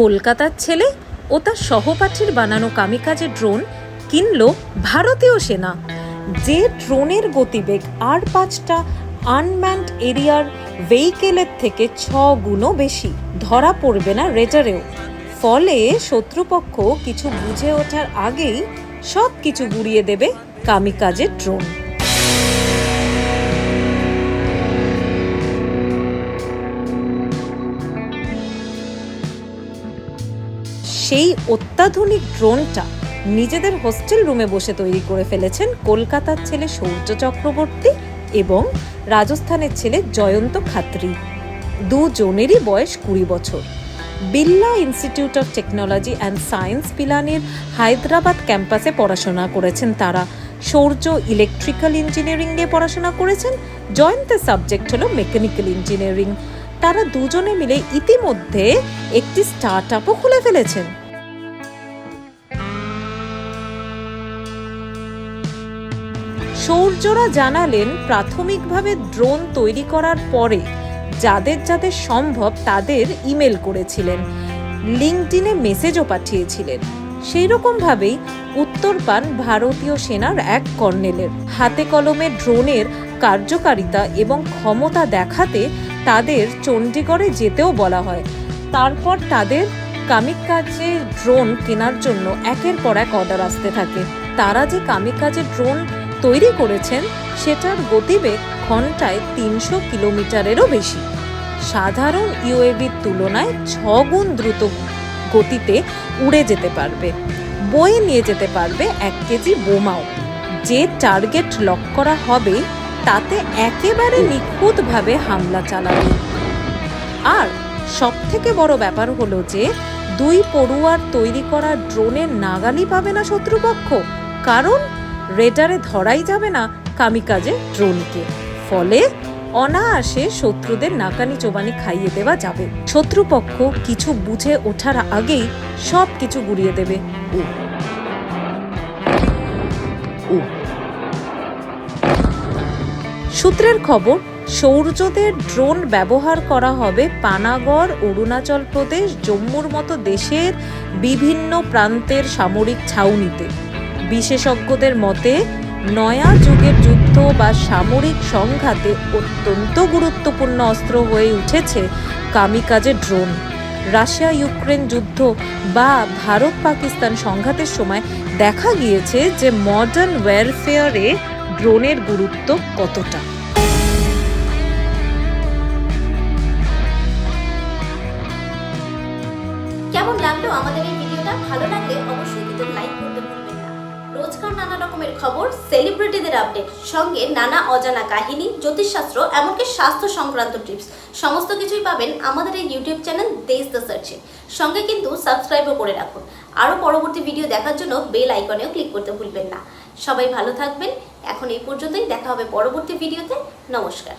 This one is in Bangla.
কলকাতার ছেলে ও তার সহপাঠীর বানানো কামিকাজে ড্রোন কিনল ভারতীয় সেনা। যে ড্রোনের গতিবেগ আর পাঁচটা আনম্যান্ড এরিয়ার ভেহিকেলের থেকে ছ গুণও বেশি, ধরা পড়বে না রেডারেও ফলে শত্রুপক্ষ কিছু বুঝে ওঠার আগেই সব কিছু গুড়িয়ে দেবে কামিকাজের ড্রোন। সেই অত্যাধুনিক ড্রোনটা নিজেদের হোস্টেল রুমে বসে তৈরি করে ফেলেছেন কলকাতার ছেলে সৌর্য চক্রবর্তী এবং রাজস্থানের ছেলে জয়ন্ত খাত্রি। দুজনেরই বয়স কুড়ি বছর। Birla institute of technology and science পিলানির Hyderabad ক্যাম্পাসে পড়াশোনা করেছেন তারা। সৌর্য ইলেকট্রিক্যাল ইঞ্জিনিয়ারিং নিয়ে পড়াশোনা করেছেন, জয়ন্তের সাবজেক্ট হলো মেকানিক্যাল ইঞ্জিনিয়ারিং। তারা দুজনে মিলে ইতিমধ্যে একটি স্টার্ট আপও খুলে ফেলেছেন। সৌর্যরা জানালেন, প্রাথমিকভাবে ড্রোন তৈরি করার পরে যাদের যাদের সম্ভব তাদের ইমেল করেছিলেন। লিঙ্কডিনে মেসেজও পাঠিয়েছিলেন। সেই রকমভাবেই উত্তর পান ভারতীয় সেনার এক কর্নেলের। হাতে কলমে ড্রোনের কার্যকারিতা এবং ক্ষমতা দেখাতে তাদের চণ্ডীগড়ে যেতেও বলা হয়। তারপর তাদের কামিকাজে ড্রোন কেনার জন্য একের পর এক অর্ডার আসতে থাকে। তারা যে কামিকাজে ড্রোন তৈরি করেছেন, সেটার গতিবেগ ঘন্টায় তিনশো কিলোমিটারেরও বেশি। সাধারণ ইউএভির তুলনায় ছগুণ দ্রুত গতিতে উড়ে যেতে পারবে। বয়ে নিয়ে যেতে পারবে এক কেজি বোমাও। যে টার্গেট লক করা হবে, তাতে একেবারে নিখুঁতভাবে হামলা চালাবে। আর সব থেকে বড় ব্যাপার হলো যে, দুই পড়ুয়ার তৈরি করা ড্রোনের নাগালি পাবে না শত্রুপক্ষ। কারণ রেডারে ধরাই যাবে না কামিকাজে ড্রোনকে। ফলে অনায়াসে শত্রুদের নাকানি চোবানি খাইয়ে দেওয়া যাবে। শত্রুপক্ষ কিছু বুঝে ওঠার আগেই সব কিছু গুড়িয়ে দেবে। ও। ও। সূত্রের খবর সৌর্যদের ড্রোন ব্যবহার করা হবে পানাগড়, অরুণাচল প্রদেশ, জম্মুর মতো দেশের বিভিন্ন প্রান্তের সামরিক ছাউনিতে। বিশেষজ্ঞদের মতে, নয়া যুগের যুদ্ধ বা সামরিক সংঘাতে অত্যন্ত গুরুত্বপূর্ণ অস্ত্র হয়ে উঠেছে কামিকাজে ড্রোন। রাশিয়া ইউক্রেন যুদ্ধ বা ভারত পাকিস্তান সংঘাতের সময় দেখা গিয়েছে যে মডার্ন ওয়ারফেয়ারে ড্রোনের গুরুত্ব কতটা। কেমন লাগল আমাদের এই ভিডিওটা? ভালো লাগলে অবশ্যই কিন্তু লাইক করতে রোজকার নানা রকমের খবর সেলিব্রিটিদের আপডেট সঙ্গে নানা অজানা কাহিনী, জ্যোতিষশাস্ত্র, এমনকি স্বাস্থ্য সংক্রান্ত টিপস সমস্ত কিছুই পাবেন আমাদের এই ইউটিউব চ্যানেল দেশ দ্য সার্চে সঙ্গে কিন্তু সাবস্ক্রাইবও করে রাখুন। আরও পরবর্তী ভিডিও দেখার জন্য বেল আইকনেও ক্লিক করতে ভুলবেন না। সবাই ভালো থাকবেন। এখন এই পর্যন্তই দেখা হবে পরবর্তী ভিডিওতে নমস্কার।